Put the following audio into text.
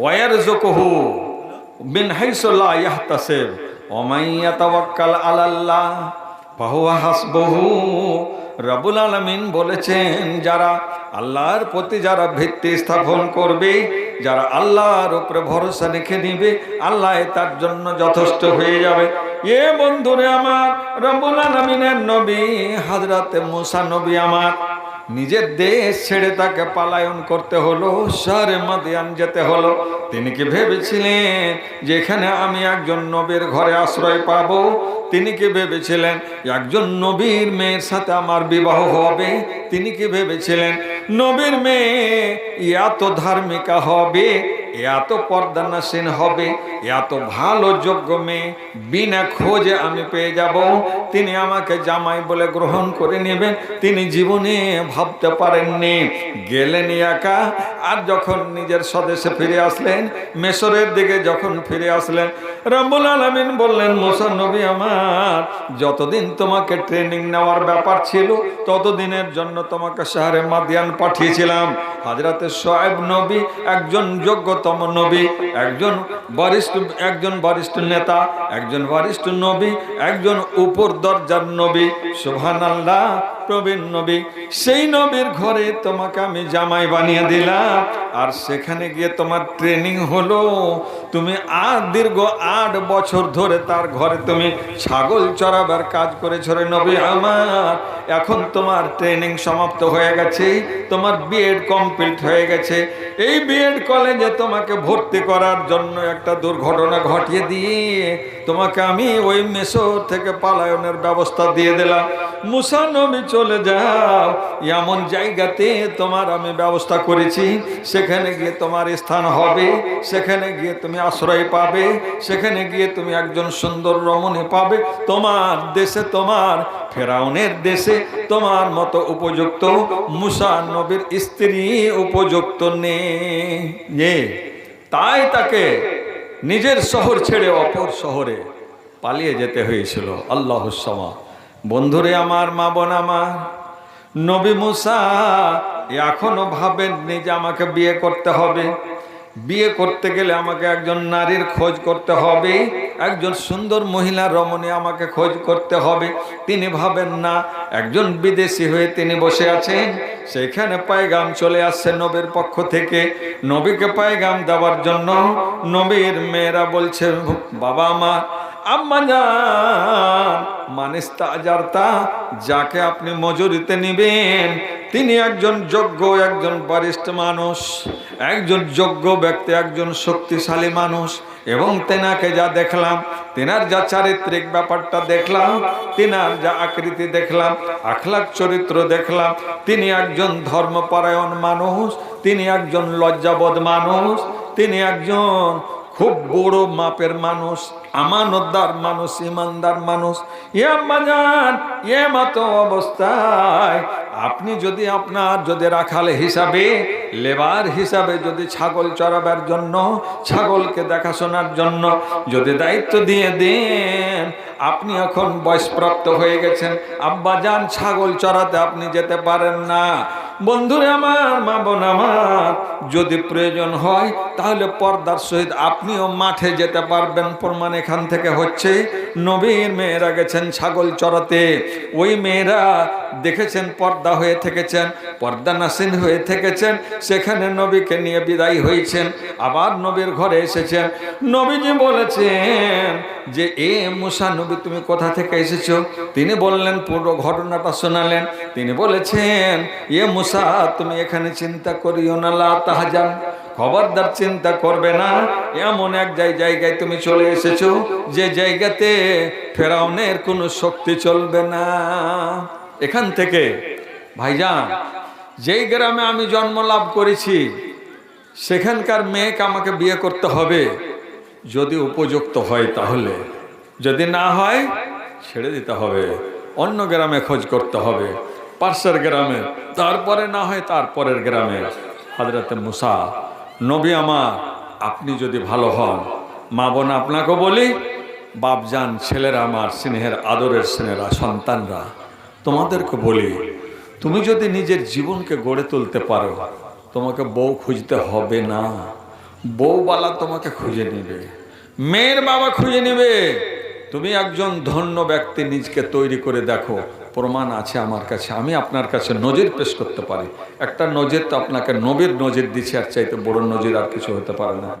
War জোকহু বিন হাইসুল্লাহ ইয়াহতাসেব ওমাইয়া তাওয়াক্কাল আলাল্লাহ বাহুয়া হাসবহু। রবুল আলমিন বলেছেন, যারা আল্লাহর প্রতি যারা ভিত্তি স্থাপন করবে, যারা আল্লাহর উপরে ভরসা রেখে নিবে আল্লাহ তার জন্য যথেষ্ট হয়ে যাবে। এ বন্ধুরে আমার রবুল আলমিনের নবী হাজরাতে মুসা নবী আমার নিজের দেশ ছেড়ে তাকে পালায়ন করতে হলো সারে মাদিয়ান যেতে হলো। তিনি কি ভেবেছিলেন যেখানে আমি একজন নবীর ঘরে আশ্রয় পাব? তিনি কি ভেবেছিলেন একজন নবীর মেয়ের সাথে আমার বিবাহ হবে? তিনি কি ভেবেছিলেন? নবীর মেয়ে এত ধার্মিকা হবে এত পর্দানাসীন হবে এত ভালো যোগ্য মেয়ে। বিনা খোঁজে আমি পেয়ে যাব। তিনি আমাকে জামাই বলে গ্রহণ করে নেবেন। তিনি জীবনে ভাবতে পারেননি। গেলেন একা, আর যখন নিজের স্বদেশে ফিরে আসলেন, মেসরের দিকে যখন ফিরে আসলেন, রব্বুল আলমিন বললেন মুসানবী আমার, যতদিন তোমাকে ট্রেনিং নেওয়ার ব্যাপার ছিল, ততদিনের জন্য তোমাকে শহরে মাদিয়ান পাঠিয়েছিলাম। হাজরাতে সোয়েব নবী একজন যোগ্যতম নবী, একজন বরিষ্ঠ একজন বরিষ্ঠ নেতা, একজন বরিষ্ঠ নবী, একজন উপর দরজার নবী সুহান আল্লাহ প্রবীণ নবী, সেই নবীর ঘরে তোমাকে আমি জামাই বানিয়ে দিলাম। আর সেখানে গিয়ে তোমার ট্রেনিং হলো। তুমি আর দীর্ঘ আট বছর ধরে তার ঘরে তুমি ছাগল চড়াবার কাজ করেছ রে নবী আমার। এখন তোমার ট্রেনিং সমাপ্ত হয়ে গেছে, তোমার বিএড কমপ্লিট হয়ে গেছে। এই বিএড কলেজে তোমাকে ভর্তি করার জন্য একটা দুর্ঘটনা ঘটিয়ে দিয়ে তোমাকে আমি ওই মেসো থেকে পালায়নের ব্যবস্থা দিয়ে দিলাম। মুসা নবী চলে যাও। এমন জায়গাতে তোমার আমি ব্যবস্থা করেছি। সেখানে গিয়ে তোমার স্থান হবে। সেখানে গিয়ে তুমি আশ্রয় পাবে। সেখানে গিয়ে তুমি একজন সুন্দর রমণী পাবে। তোমার দেশে তোমার ফেরাউনের দেশে তোমার মতো উপযুক্ত মুসা নবীর স্ত্রী উপযুক্ত নেই তাই তাকে নিজের শহর ছেড়ে অপর শহরে পালিয়ে যেতে হয়েছিল। আল্লাহ বন্ধুরে আমার, মা বোন আমার, নবী মুসা এখনও ভাবেননি যে আমাকে বিয়ে করতে হবে। বিয়ে করতে গেলে আমাকে একজন নারীর খোঁজ করতে হবে, একজন সুন্দর মহিলা রমণী আমাকে খোঁজ করতে হবে। তিনি ভাবেন না, একজন বিদেশি হয়ে তিনি বসে আছেন, সেখানে পায়গাম চলে আসছে নবীর পক্ষ থেকে। নবীকে পায়গাম দেওয়ার জন্য নবীর মেয়েরা বলছে, বাবা মা যাকে আপনি মজুরিতে নিবেন, তিনি একজন যোগ্য, একজন বরিষ্ঠ মানুষ, একজন যোগ্য ব্যক্তি, একজন শক্তিশালী মানুষ, এবং তেনাকে যা দেখলাম, তেনার যা চারিত্রিক ব্যাপারটা দেখলাম, তেনার যা আকৃতি দেখলাম আখলাক চরিত্র দেখলাম, তিনি একজন ধর্মপরায়ণ মানুষ, তিনি একজন লজ্জাবোধ মানুষ, তিনি একজন খুব বড় মাপের মানুষ, আমানতদার মানুষ, ইমানদার মানুষ। ইয়া এ মতো অবস্থায় আপনি যদি আপনার, যদি রাখাল হিসাবে, লেবার হিসাবে যদি ছাগল চড়াবার জন্য, ছাগলকে দেখাশোনার জন্য যদি দায়িত্ব দিয়ে দেন আপনি এখন বয়সপ্রাপ্ত হয়ে গেছেন। আব্বা যান, ছাগল চড়াতে আপনি যেতে পারেন না। বন্ধুরে আমার, মা বোন আমার, যদি প্রয়োজন হয়, তাহলে পর্দার সহিত আপনিও মাঠে যেতে পারবেন। প্রমাণ এখান থেকে হচ্ছে, নবীর মেয়েরা গেছেন ছাগল চড়াতে। ওই মেয়েরা দেখেছেন, পর্দা হয়ে থেকেছেন, পর্দা নাসিন হয়ে থেকেছেন, সেখানে নবীকে নিয়ে বিদায় হয়েছেন, আবার নবীর ঘরে এসেছেন। নবীজি বলেছেন যে, এ মুসা নবী তুমি কোথা থেকে এসেছ? তিনি বললেন, পুরো ঘটনাটা শোনালেন। তিনি বলেছেন, এ মুসা, তুমি এখানে চিন্তা করিও না, লা তাহাজান। খবরদার চিন্তা করবে না। এমন এক জায়- জায়গায় তুমি চলে এসেছ, যে জায়গাতে ফেরাউনের কোনো শক্তি চলবে না। এখান থেকে, ভাইজান, যেই গ্রামে আমি জন্ম লাভ করেছি, সেখানকার মেয়েকে আমাকে বিয়ে করতে হবে। যদি উপযুক্ত হয় তাহলে। যদি না হয়, ছেড়ে দিতে হবে। অন্য গ্রামে খোঁজ করতে হবে। পার্শ্বের গ্রামে, তারপরে না হয় তারপরের গ্রামে। হাজরাতে মুসা, নবী আমার, আপনি যদি ভালো হন, মা বোন আপনাকে বলি বাপজান ছেলেরা আমার, স্নেহের আদরের স্নেহরা, সন্তানরা, তোমাদেরকে বলি, তুমি যদি নিজের জীবনকে গড়ে তুলতে পারো, তোমাকে বউ খুঁজতে হবে না। বউবালা তোমাকে খুঁজে নেবে। মেয়ের বাবা খুঁজে নেবে। তুমি একজন ধন্য ব্যক্তি নিজকে তৈরি করে দেখো। প্রমাণ আছে আমার কাছে। আমি আপনার কাছে নজির পেশ করতে পারি। একটা নজির তো আপনাকে নবীর নজির দিচ্ছে আর চাইতে বড় নজির আর কিছু হতে পারে না।